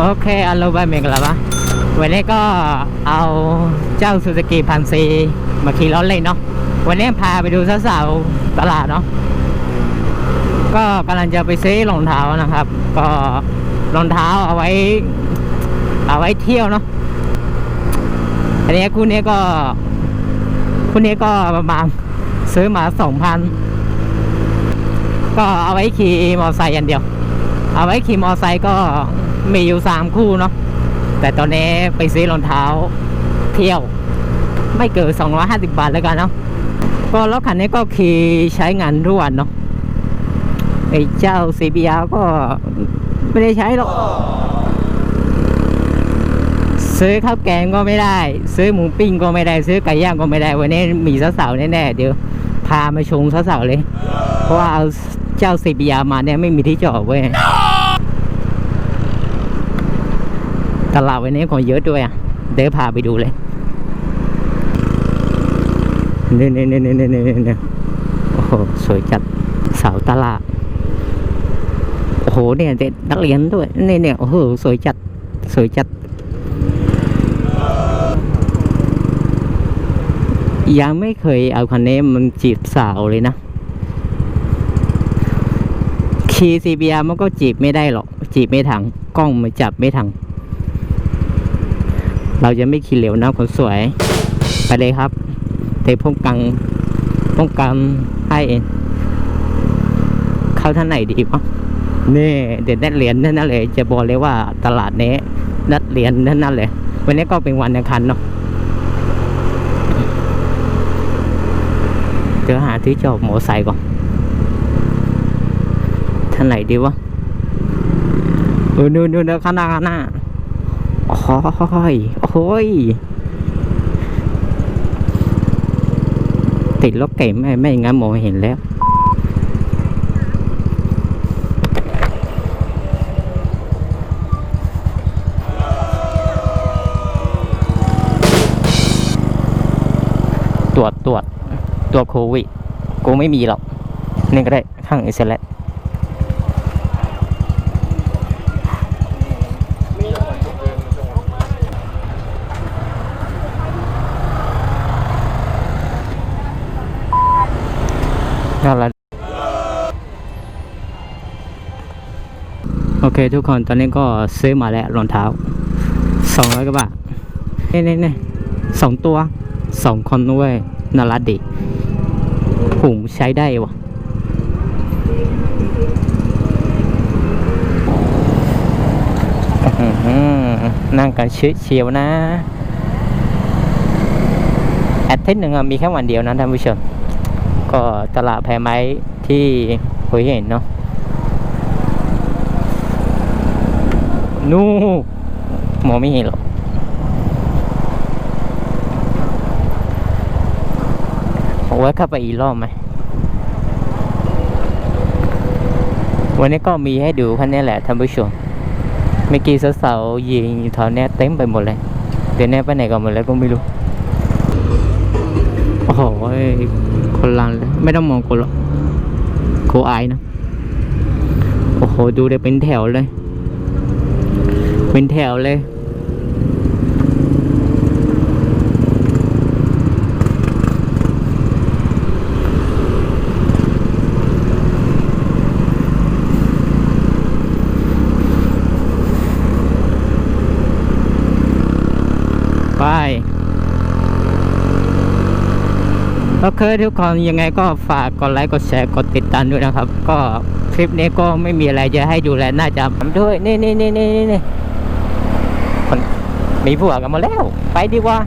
โอเคอัลโลบายเมกแล้วปะวันนี้ก็เอาเจ้าซูซูกิพันซีมาขี่รถเล่นเนาะวันนี้พาไปดูสาวๆตลาดเนาะก็กำลังจะไปซื้อรองเท้านะครับ ก็รองเท้าเอาไว้ เอาไว้เที่ยวเนาะอันนี้คู่นี้ก็คู่นี้ก็ประมาณซื้อมาสองพันก็เอาไว้ขี่มอเตอร์ไซค์อย่างเดียว เอาไว้ขี่มอเตอร์ไซค์ก็ มีอยู่สามคู่เนาะแต่ตอนนี้ไปซื้อรองเท้าเที่ยว ไม่เกิน250 บาทแล้วกันเนาะก็รถคันนี้ก็ขี่ใช้งานทุกวันเนาะไอ้เจ้า CBR ก็ไม่ได้ใช้หรอกซื้อข้าวแกงก็ไม่ได้ ซื้อหมูปิ้งก็ไม่ได้ ซื้อไก่ย่างก็ไม่ได้ วันนี้มีสาวๆแน่ๆเดี๋ยว พามาชงสาวๆเลย เพราะว่าเอาเจ้า CBR มาเนี่ยไม่มีที่จอดเว้ย ตลาดวันนี้คนเยอะด้วยอะ เดี๋ยวพาไปดูเลยนี่นี่นี่นี่นี่นี่นี่โอ้โหสวยจัดเสาวตลาด โอ้โหเนี่ยเด็กนักเรียนด้วยนี่เนี่ยโอ้โหสวยจัดสวยจัดยังไม่เคยเอาคันนี้มันจีบสาวเลยนะคีซีเบียมันก็จีบไม่ได้หรอก จีบไม่ทังกล้องมันจับไม่ทัง เราจะไม่ขี่เหลวนะคนสวย ไปเลยครับเตะป้องกันป้องกันให้เข้าท่านไหนดีวะนี่เด็ดนัดเหรียญนั่นเลย จะบอกเลยว่าตลาดนี้นัดเหรียญนั่นนั่นเลย วันนี้ก็เป็นวันอังคารเนาะเดี๋ยวหาที่จอดมอไซค์ก่อนท่านไหนดีวะเออนู่นนู่นข้างหน้าข้างหน้า โอ้ยโอ้ยติดรถเก๋ไม่ไม่งั้นมองเห็นแล้วตรวจตรวจตรวจโควิดกูไม่มีหรอกนี่ก็ได้ข้างอิสระ นั่นแหละโอเคทุกคนตอนนี้ก็ซื้อมาแล้วรองเท้าสองร้อยกว่าบาทนี่นี่นี่สองตัวสองคนด้วยน่ารักดีผมใช้ได้วะนั่งกันเชียวๆนะแอาทิตหนึ่งมีแค่วันเดียวนะท่านผู้ชม ก็ตลาดแพไม้ที่เคยเห็นเนาะนู่นมองไม่เห็นหรอกเอาไว้เข้าไปอีกรอบไหม วันนี้ก็มีให้ดูแค่นี้แหละท่านผู้ชมเมื่อกี้สาวๆยิงอยู่แถวเนี้ยเต็มไปหมดเลย เดี๋ยวแน่ไปไหนกันหมดแล้วก็ไม่รู้ โอ้โห คนลันเลยไม่ต้องมองกูหรอกกูอายนะ โอ้โห ดูได้เป็นแถวเลย เป็นแถวเลย ไป โอเคทุกคนยังไงก็ฝากกดไลค์กดแชร์กดติดตามด้วยนะครับ ก็คลิปนี้ก็ไม่มีอะไรจะให้ดูแลน่าจะทำด้วยนี่นี่นี่นี่นี่คนมีผัวกันมาแล้ว ไปดีกว่า